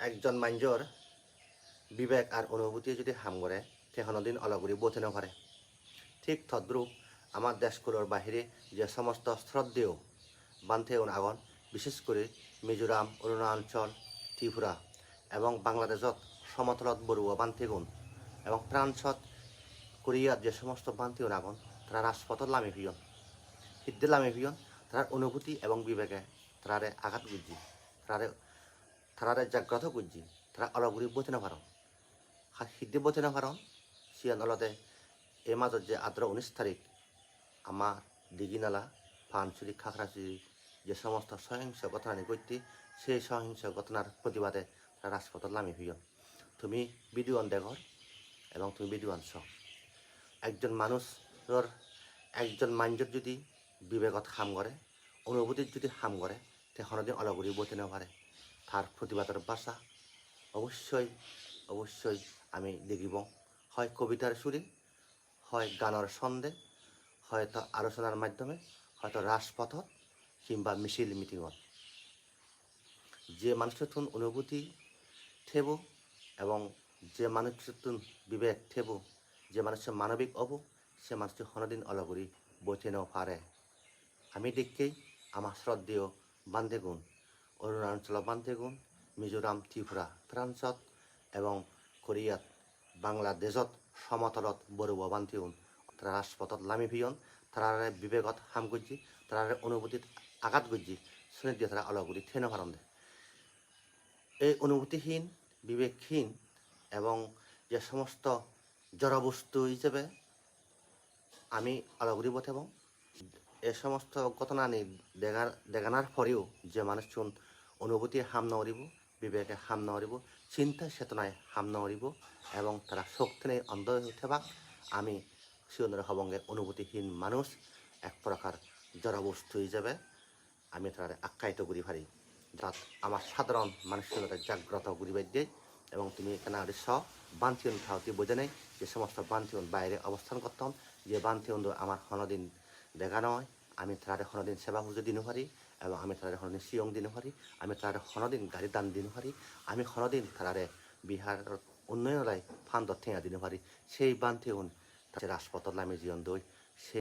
একজন মানুষের বিবেক আর অনুভূতি যদি হাম করে তেখনো দিন অলগুড়ি বোঝে না পারে ঠিক তদ্রূপ আমার দেশগুলোর বাহিরে যে সমস্ত শ্রদ্ধেয় বান্ধে আগন, বিশেষ করে মিজোরাম অরুণাচল ত্রিপুরা এবং বাংলাদেশত সমতলত বড়ুয়া বান্থেগুণ এবং ফ্রান্সত কোরিয়াত যে সমস্ত বান্থেগুণ আগন তারা রাজপথত লামে ভিয়ন সিদ্ধে লামে ভিয়ন তার অনুভূতি এবং বিবেকে তারারে আঘাত গুজি তারারে তারারে জাগ্রত গুজি তারা অলগুড়ি বোঝে না পারন সিদ্ধি বোঝে না পারন সিয়ান অলতে এই মাজত যে আদ্র উনিশ তারিখ আমার দিঘিনালা পানচুরি খাগড়াচুরি যে সমস্ত সহিংস ঘটনা ঘটতি সেই সহিংস ঘটনার প্রতিবাদে তারা রাজপথত নামি হইয়ন তুমি ভিডিওন দেখর এবং তুমি ভিডিওন চ একজন মানুষের একজন মানুষের যদি বিবেকত হাম করে অনুভূতির যদি হাম করে তেখনো দিন অলগুড়ি বইতে না পারে তার প্রতিবাদের ভাষা অবশ্যই অবশ্যই আমি দেখিব। হয় কবিতার সুরে, হয় গানের ছন্দে হয়তো আলোচনার মাধ্যমে হয়তো রাজপথত কিংবা মিছিল মিটিংত যে মানুষের অনুভূতি থেব এবং যে মানুষের বিবেক থেব যে মানুষের মানবিক অব, সে মানুষটি হনদিন অলগুড়ি বইতে নেও পারে। আমি দেখকেই আমার শ্রদ্ধেয় বান্ধেগুণ অরুণাচল বান্ধেগুণ মিজোরাম, ত্রিপুরা, ফ্রান্সত এবং কোরিয়াত, বাংলাদেশত সমতলত বান্ধিউন তারা রাজপথত লামি ভিয়ন তারারে বিবেকত হাম গুজি তারারে অনুভূতিত আঘাত গুজি শুনে দিয়ে তারা অলগুড়ি থেন পারন্দে এই অনুভূতিহীন, বিবেকহীন এবং যে সমস্ত জড়বস্তু হিসেবে আমি অলগুড়ি বথে এবং এ সমস্ত ঘটনা নি দেখার দেখানোর পরেও যে মানুষ চুন অনুভূতি হাম নরিব, বিবেকে হাম নরিব, চিন্তা চেতনায় হাম নরিব, এবং তারা শক্তি নেই অন্ধ হয়ে উঠেবা। আমি শিবনের হবঙ্গে অনুভূতিহীন মানুষ, এক প্রকার জড়বস্তু হিসেবে আমি তারা আখ্যায়িত করি পারি যাত আমার সাধারণ মানুষের জাগ্রত করিবার দিয়ে এবং তুমি এখানে আর স, বান্তিয়ন খাওয়াতে বোঝে নেই, যে সমস্ত বান্তিয়ন বাইরে অবস্থান করতাম, যে বান্তিয়ন আমার হনদিন দেখা নয়। আমি তারা হনদিন সেবা পুজো দিন পারি এবং আমি তারা সনদিন শিয়ং দিন পারি আমি তারা হনদিন গাড়ি দান দিন পারি আমি হনদিন তারারে বিহার উন্নয়নলাই ফান্ড ঠেঙা দিন পারি সেই বান্ধি হন রাজপথ আমি জীবন দই। সে